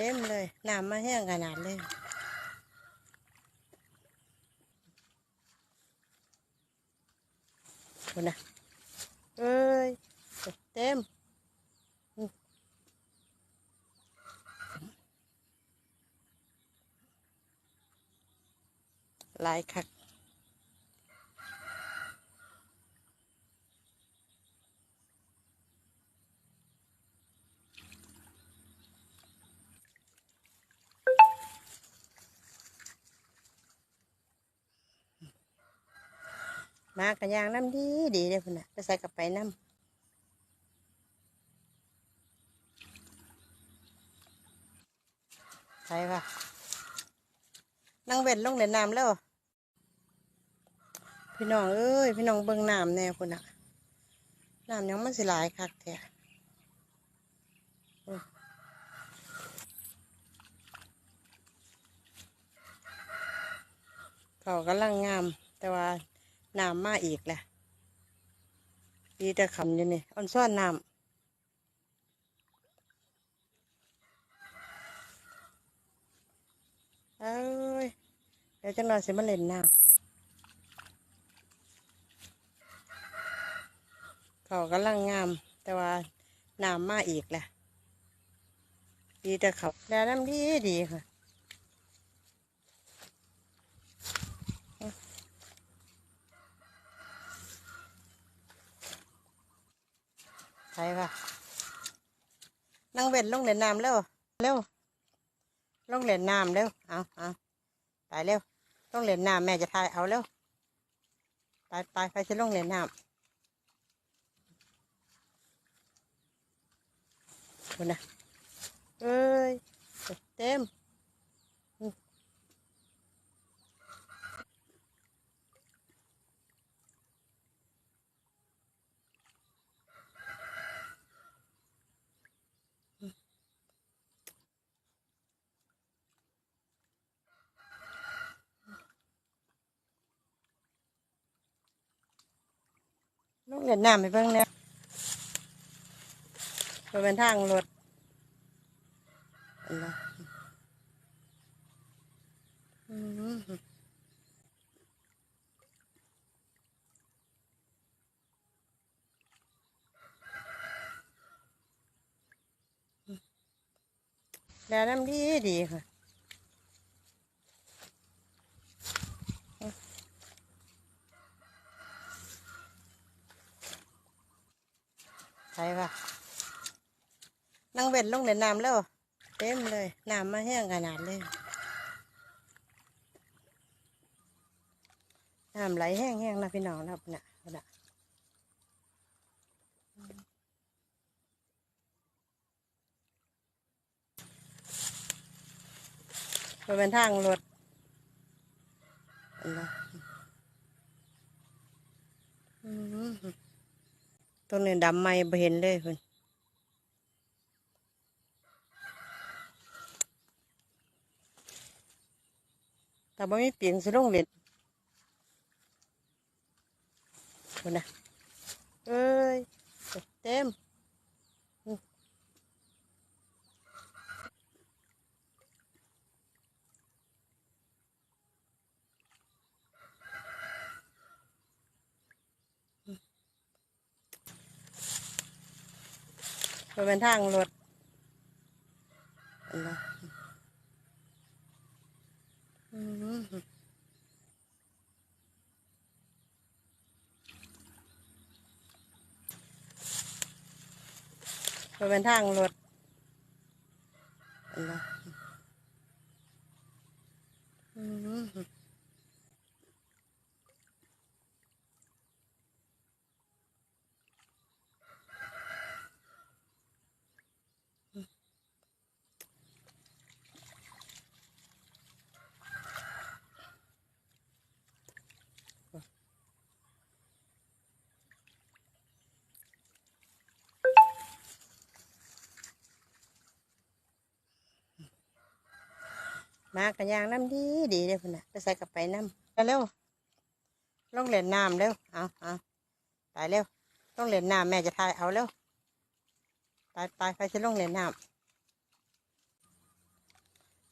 ต็มเลยน้ำมาแห้งขนาดเลยคนนะเอ้ยเต็มหลายคัก มากระยางน้ำดีดีเลยพุ่นน่ะไปใส่กลับไปน้ำใส่ปะนั่งเบ็ดลงเล่นน้ำแล้ว พี่น้องเอ้ย พี่น้องเบิ่งน้ำแน่พุ่นน่ะน้ำยังมันสิหลายคักแท้เขากำลังงาม แต่ว่า น้ำมาอีกแหละดีแต่ขำอยู่นี่อ่อนซ่อนน้ำเอ้ยเดี๋ยวจังหน่อยสิมาเล่นน้ำเขากำลังงาม แต่ว่าน้ำมาอีกแหละดีแต่เขาแล้วน้ำดีดีค่ะ ช่ะนั่งเบ็ดลงเล่นน้ำเร็วเร็วลงเล่นน้ำเร็วเอาเอาไปเร็วลงเล่นน้ำแม่จะทายเอาเร็วไปไปไปจะลงเล่นน้ำคุณนะเอ้ยเต็ม ลงเล่นน้ำไปเบิ่งเนี่ยไปเป็นทางรถเห็นปะอืมแล้วน้ำดีดีค่ะ ใช่ปะนั่งเบ็ดลงเล่นน้ำแล้ว เต็มเลย น้ำมาแห้งขนาดเลย น้ำไหลแห้งๆนะพี่น้องนะพุ่นน่ะพุ่นน่ะไปเป็นทางรถเห็นปะอืม ตรงนี้ดำไม่เห็นเลยคุณแต่บ่มีเปลี่ยนสิลงเลยคุณนะเอ้ยเต็ม ไปเป็นทางรถเห็นปะมไปเป็นทางรถเห็นปะ มากระยางน้ำดีดีเลยพุ่นน่ะไปใส่กลับไปน้ำไปเร็วลงเล่นน้ำเร็วเอาเอาไปเร็วลงเล่นน้ำแม่จะทายเอาเร็วไปไปไปจะลงเล่นน้ำ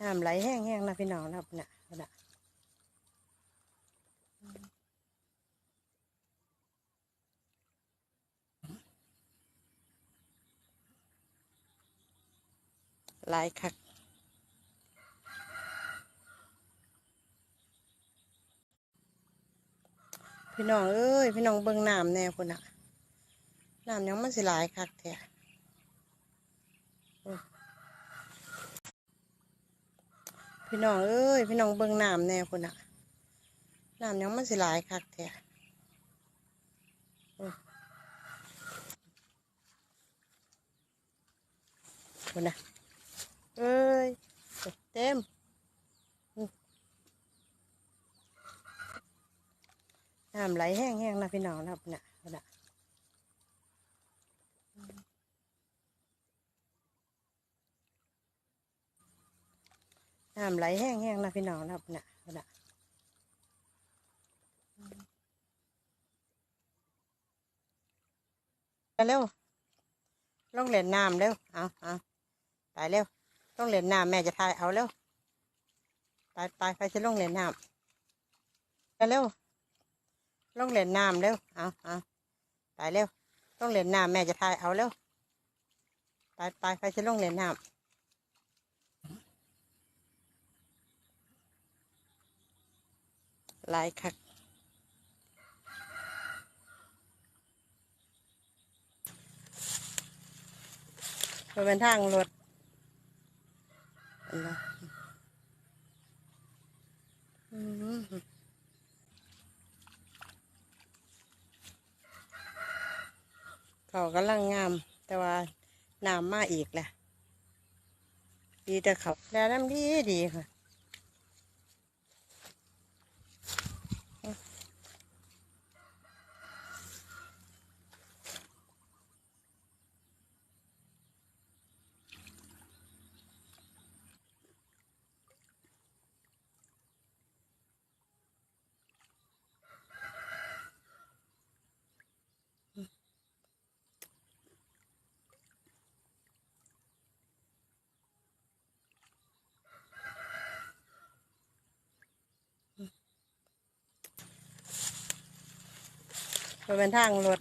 น้ำไหลแห้งๆนะพี่น้องนะพุ่นน่ะพุ่นน่ะหลายคัก พี่น้องเอ้ยพี่น้องเบิ่งน้ำแน่พุ่นน่ะน้ำยังมันสิหลายคักแท้พี่น้องเอ้ยพี่น้องเบิ่งน้ำแน่พุ่นน่ะน้ำยังมันสิหลายคักแท้โอ้พุ่นนะเอ้ยเต็ม น้ำไหลแห้งๆนะพี่น้องนะพุ่นน่ะพุ่นน่ะน้ำไหลแห้งๆนะพี่น้องนะพุ่นน่ะพุ่นน่ะไปเร็วลงเล่นน้ำเร็วเอาเอาไปเร็วต้องเล่นน้ำแม่จะทายเอาเร็วไปไปไปจะลงเล่นน้ำไปเร็ว ลงเล่นน้ำเร็วเอาเอาไปเร็วต้องเล่นน้ำแม่จะทายเอาเร็วไปไปไปจะลงเล่นน้ำหลายคักมันเป็นทางรถอันนั้นอืม เขากำลังงาม แต่ว่าน้ำมาอีกแหละดีแต่เขาแล้วน้ำดีดีค่ะ มันเป็นทางรถ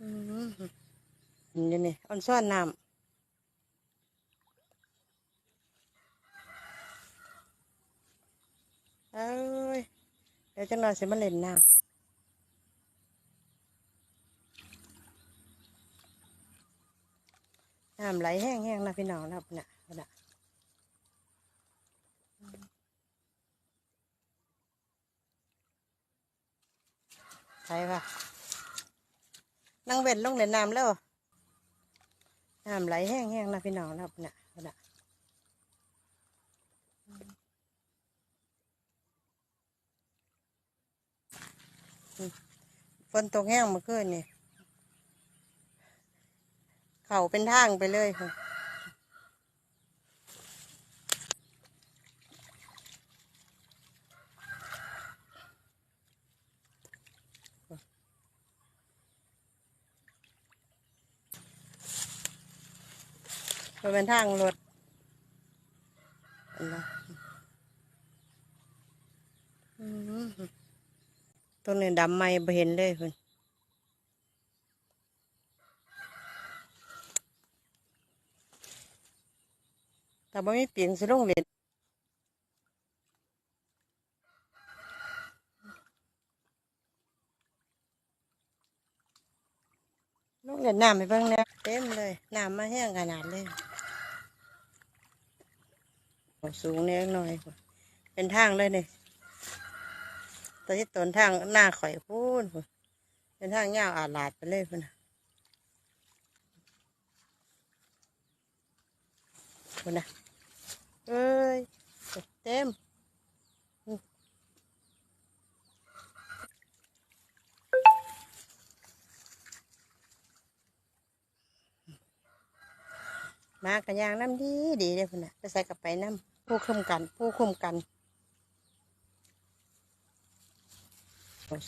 อืมอันนี้นี่อ่อนซ่อนน้ำเอ้ย เดี๋ยวจังหน่อยสิมาเล่นน้ำน้ำไหลแห้งๆนะพี่น้องนะพุ่นะนน่ะ ใช่ปะนั่งเบ็ดลงเล่นน้ำแล้วน้ำไหลแห้งๆนะพี่น้องนะพุ่นน่ะพุ่นน่ะฝนตกแห้งมื่อคืนนี่ เข่าเป็นทางไปเลยค่ะ มันเป็นทางรถอันนั้นอืมตรงนี้ดำไม่เห็นเลยคุณแต่บ่มีเปลี่ยงสิลงเล่นลงเล่นน้ำไปเบิ่งแหน่ยเต็มเลย น้ำมาแห้งขนาดเลย สูงเล็กน้อยพุ่นเป็นทางเลยเนี่ยตอนที่ต้นทางหน้าข่อยพูนพุ่นเป็นทางยาวอาลาดไปเลยพุ่นน่ะพุ่นนะเอ้ยเต็มมากันยางน้ำดีดีเลยพุ่นน่ะไปใส่กับไปน้ำ ผู้คุมกัน ผู้คุมกัน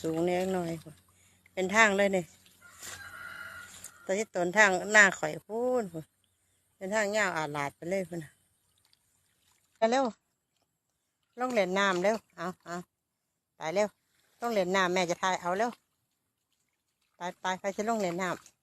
สูงเล็กน้อย เป็นทางเลยเนี่ยตอนที่ตนทางหน้าข่อยพูนเป็นทางยาวอาลาดไปเลยพุ่นไปเร็วลงเล่นน้ำเร็วเอาเอาไปเร็วลงเล่นน้ำแม่จะทายเอาเร็วไปไปไปจะลงเล่นน้ำ